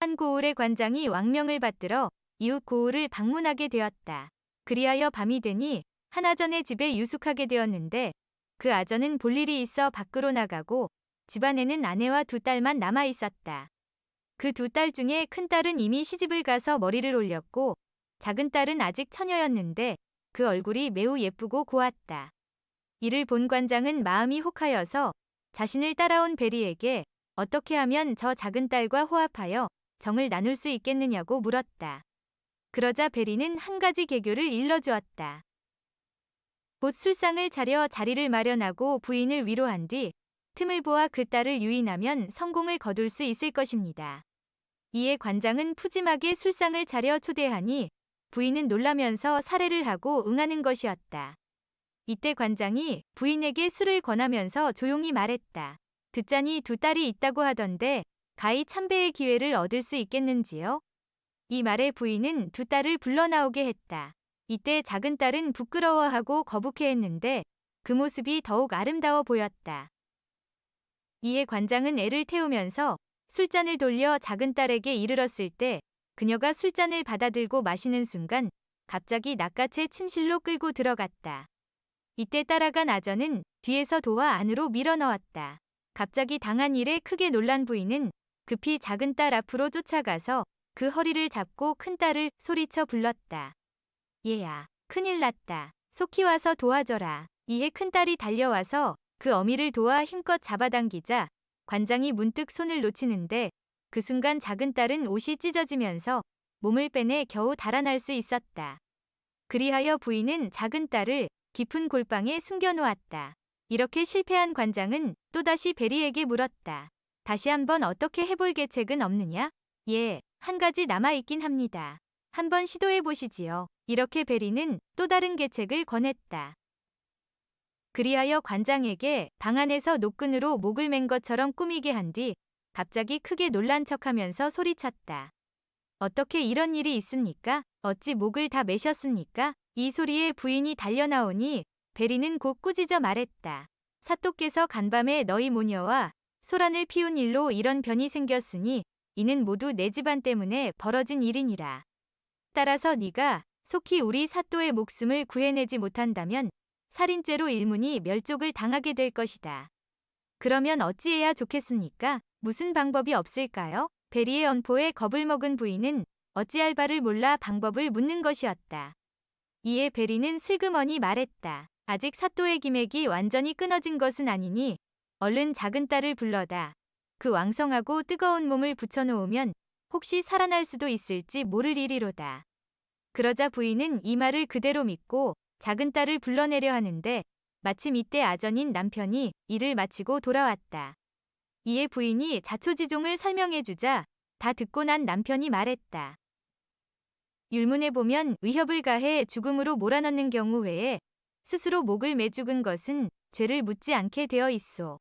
한 고을의 관장이 왕명을 받들어 이웃 고을을 방문하게 되었다. 그리하여 밤이 되니 한 아전의 집에 유숙하게 되었는데 그 아전은 볼 일이 있어 밖으로 나가고 집안에는 아내와 두 딸만 남아 있었다. 그 두 딸 중에 큰 딸은 이미 시집을 가서 머리를 올렸고 작은 딸은 아직 처녀였는데 그 얼굴이 매우 예쁘고 고왔다. 이를 본 관장은 마음이 혹하여서 자신을 따라온 베리에게 어떻게 하면 저 작은 딸과 호합하여 정을 나눌 수 있겠느냐고 물었다. 그러자 베리는 한 가지 개교를 일러주었다. 곧 술상을 차려 자리를 마련하고 부인을 위로한 뒤 틈을 보아 그 딸을 유인하면 성공을 거둘 수 있을 것입니다. 이에 관장은 푸짐하게 술상을 차려 초대하니 부인은 놀라면서 사례를 하고 응하는 것이었다. 이때 관장이 부인에게 술을 권하면서 조용히 말했다. 듣자니 두 딸이 있다고 하던데 가히 참배의 기회를 얻을 수 있겠는지요? 이 말에 부인은 두 딸을 불러 나오게 했다. 이때 작은 딸은 부끄러워하고 거북해했는데 그 모습이 더욱 아름다워 보였다. 이에 관장은 애를 태우면서 술잔을 돌려 작은 딸에게 이르렀을 때 그녀가 술잔을 받아들고 마시는 순간 갑자기 낚아채 침실로 끌고 들어갔다. 이때 따라간 아전은 뒤에서 도와 안으로 밀어 넣었다. 갑자기 당한 일에 크게 놀란 부인은 급히 작은 딸 앞으로 쫓아가서 그 허리를 잡고 큰 딸을 소리쳐 불렀다. 얘야, 큰일 났다. 속히 와서 도와줘라. 이에 큰 딸이 달려와서 그 어미를 도와 힘껏 잡아당기자 관장이 문득 손을 놓치는데 그 순간 작은 딸은 옷이 찢어지면서 몸을 빼내 겨우 달아날 수 있었다. 그리하여 부인은 작은 딸을 깊은 골방에 숨겨놓았다. 이렇게 실패한 관장은 또다시 베리에게 물었다. 다시 한번 어떻게 해볼 계책은 없느냐? 예, 한 가지 남아있긴 합니다. 한번 시도해 보시지요. 이렇게 베리는 또 다른 계책을 권했다. 그리하여 관장에게 방 안에서 노끈으로 목을 맨 것처럼 꾸미게 한 뒤 갑자기 크게 놀란 척하면서 소리쳤다. 어떻게 이런 일이 있습니까? 어찌 목을 다 매셨습니까? 이 소리에 부인이 달려나오니 베리는 곧 꾸짖어 말했다. 사또께서 간밤에 너희 모녀와 소란을 피운 일로 이런 변이 생겼으니 이는 모두 내 집안 때문에 벌어진 일이니라. 따라서 네가 속히 우리 사또의 목숨을 구해내지 못한다면 살인죄로 일문이 멸족을 당하게 될 것이다. 그러면 어찌해야 좋겠습니까? 무슨 방법이 없을까요? 베리의 언포에 겁을 먹은 부인은 어찌할 바를 몰라 방법을 묻는 것이었다. 이에 베리는 슬그머니 말했다. 아직 사또의 기맥이 완전히 끊어진 것은 아니니 얼른 작은 딸을 불러다. 그 왕성하고 뜨거운 몸을 붙여놓으면 혹시 살아날 수도 있을지 모를 일이로다. 그러자 부인은 이 말을 그대로 믿고 작은 딸을 불러내려 하는데 마침 이때 아전인 남편이 일을 마치고 돌아왔다. 이에 부인이 자초지종을 설명해주자 다 듣고 난 남편이 말했다. 율문에 보면 위협을 가해 죽음으로 몰아넣는 경우 외에 스스로 목을 매 죽은 것은 죄를 묻지 않게 되어 있소.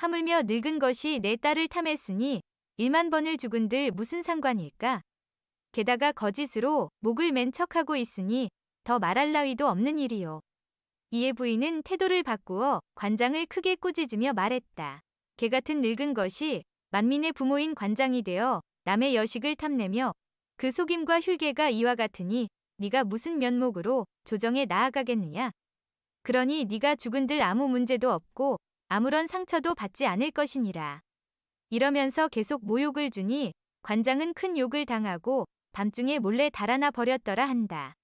하물며 늙은 것이 내 딸을 탐했으니 1만 번을 죽은들 무슨 상관일까? 게다가 거짓으로 목을 맨 척하고 있으니 더 말할 나위도 없는 일이요. 이에 부인은 태도를 바꾸어 관장을 크게 꾸짖으며 말했다. 개 같은 늙은 것이 만민의 부모인 관장이 되어 남의 여식을 탐내며 그 속임과 흉계가 이와 같으니 네가 무슨 면목으로 조정에 나아가겠느냐? 그러니 네가 죽은들 아무 문제도 없고 아무런 상처도 받지 않을 것이니라. 이러면서 계속 모욕을 주니 관장은 큰 욕을 당하고 밤중에 몰래 달아나 버렸더라 한다.